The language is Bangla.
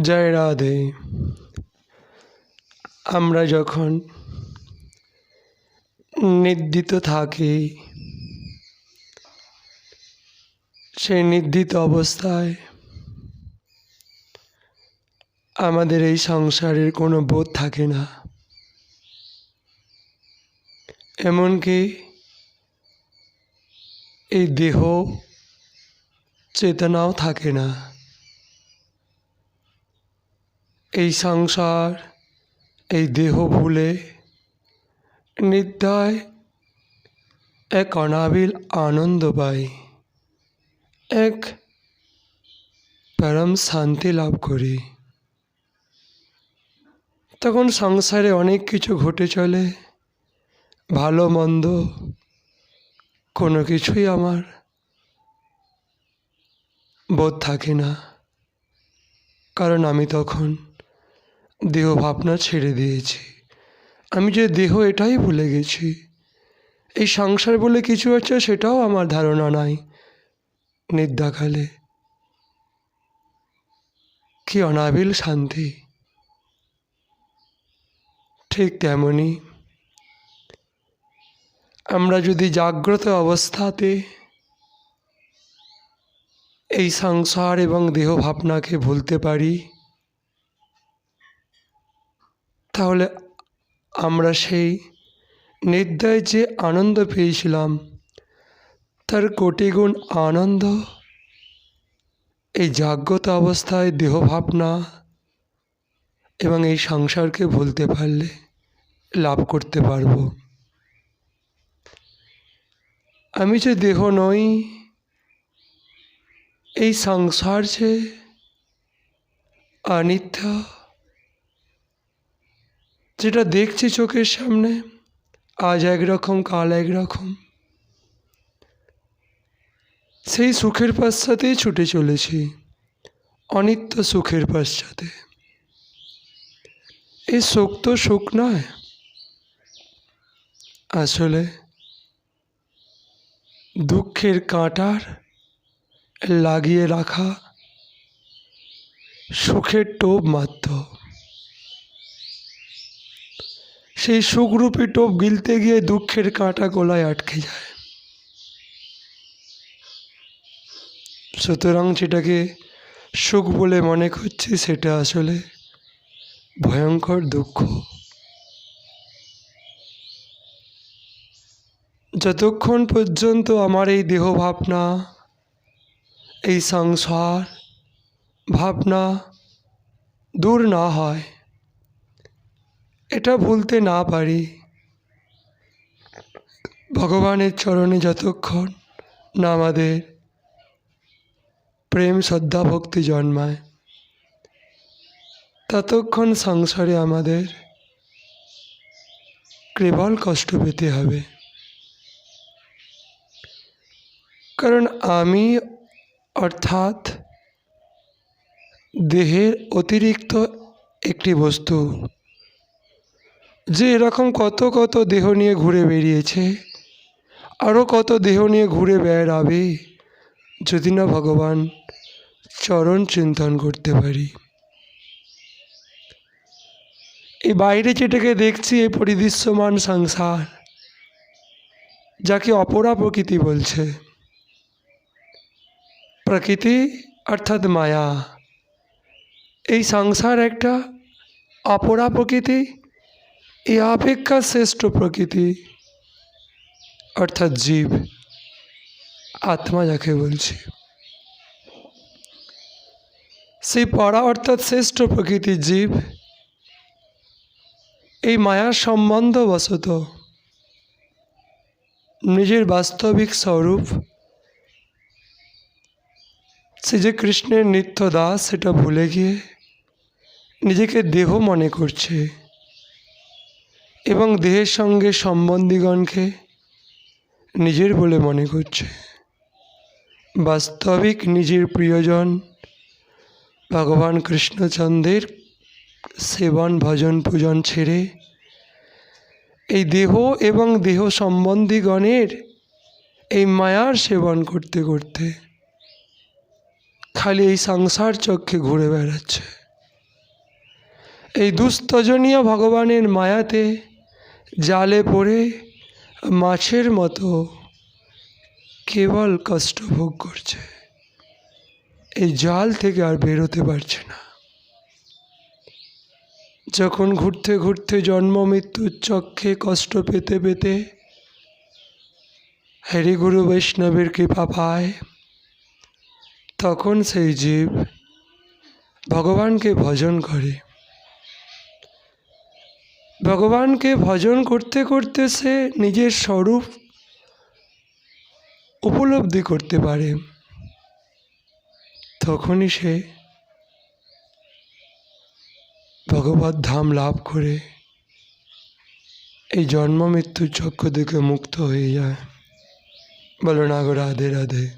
জয় রাধে। আমরা যখন নিদ্রিত থাকি, সেই নিদ্রিত অবস্থায় আমাদের এই সংসারের কোনো বোধ থাকে না। এমনকি এই দেহ চেতনাও থাকে না। এই সংসার, এই দেহ ভুলে নিদ্রায় এক অনাবিল আনন্দ পাই, এক পরম শান্তি লাভ করি। তখন সংসারে অনেক কিছু ঘটে চলে, ভালো মন্দ কোনো কিছুই আমার বোধ থাকে না, কারণ আমি তখন দেহ ভাবনা ছেড়ে দিয়েছি। আমি যে দেহ এটাই ভুলে গেছি। এই সংসার বলে কিছু আছে সেটাও আমার ধারণা নাই। নিদ্রাকালে। কি অনাবিল শান্তি। ঠিক তেমনই আমরা যদি জাগ্রত অবস্থাতে এই সংসার এবং দেহ ভাবনাকে ভুলতে পারি তাহলে আমরা সেই নিদ্রায় যে আনন্দ পেয়েছিলাম, তার কোটিগুণ আনন্দ, এই জাগ্রত অবস্থায় দেহভাবনা এবং এই সংসারকে ভুলতে পারলে লাভ করতে পারব। আমি যে দেহ নই, এই সংসার যে অনিত্য যেটা দেখছি চোখের সামনে, আজ একরকম, কাল একরকম। সেই সুখের পশ্চাতেই ছুটে চলেছি, অনিত্য সুখের পশ্চাতে। এই সুখ তো সুখ নয়। আসলে দুঃখের কাঁটার লাগিয়ে রাখা সুখের টোপ মাত্র। সেই সুখরূপী টোপ গিলতে গিয়ে দুঃখের কাঁটা গলায় আটকে যায়। সুতরাং সেটাকে সুখ বলে মনে করছি, সেটা আসলে ভয়ঙ্কর দুঃখ। যতক্ষণ পর্যন্ত আমার এই দেহ ভাবনা এই সংসার ভাবনা দূর না হয় এটা ভুলতে না পারি। ভগবানের চরণে যতক্ষণ না আমাদের প্রেম, শ্রদ্ধা, ভক্তি জন্মায়, ততক্ষণ সংসারে আমাদের কেবল কষ্ট পেতে হবে। কারণ আমি অর্থাৎ দেহের অতিরিক্ত একটি বস্তু যে এরকম কত কত দেহ নিয়ে ঘুরে বেরিয়েছে আরও কত দেহ নিয়ে ঘুরে বেড়াবে যদি না ভগবান চরণ চিন্তন করতে পারি। এই বাইরে যেটাকে দেখছি, এই পরিদৃশ্যমান সংসার, যাকে অপরা প্রকৃতি বলছে। প্রকৃতি অর্থাৎ মায়া। এই সংসার একটা অপরা প্রকৃতি এ অপেক্ষা শ্রেষ্ঠ প্রকৃতি, অর্থাৎ জীব, আত্মা যাকে বলছি। সেই পড়া অর্থাৎ শ্রেষ্ঠ প্রকৃতির জীব, এই মায়ার সম্বন্ধবশত নিজের বাস্তবিক স্বরূপ, সে যে কৃষ্ণের নিত্য দাস সেটা ভুলে গিয়ে নিজেকে দেহ মনে করছে। এবং দেহের সঙ্গে সম্বন্ধীগণকে নিজের বলে মনে করছে। বাস্তবিক নিজের প্রিয়জন ভগবান কৃষ্ণচন্দ্রের সেবন, ভজন, পূজন ছেড়ে এই দেহ এবং দেহ সম্বন্ধীগণের এই মায়ার সেবন করতে করতে খালি এই সংসার চক্ষে ঘুরে বেড়াচ্ছে। এই দুস্তজনীয় ভগবানের মায়াতে জালে পড়ে মাছের মতো কেবল কষ্ট ভোগ করছে। এই জাল থেকে আর বেরোতে পারছে না। যখন ঘুরতে ঘুরতে জন্ম মৃত্যুর চক্ষে কষ্ট পেতে পেতে হরিগুরু বৈষ্ণবের কৃপা পায়, তখন সেই জীব ভগবানকে ভজন করে। ভগবানকে ভজন করতে করতে সে নিজের স্বরূপ উপলব্ধি করতে পারে। তখনই সে ভগবত ধাম লাভ করে। এই জন্ম মৃত্যুর চক্র থেকে মুক্ত হয়ে যায়। বলো না গো রাধে রাধে।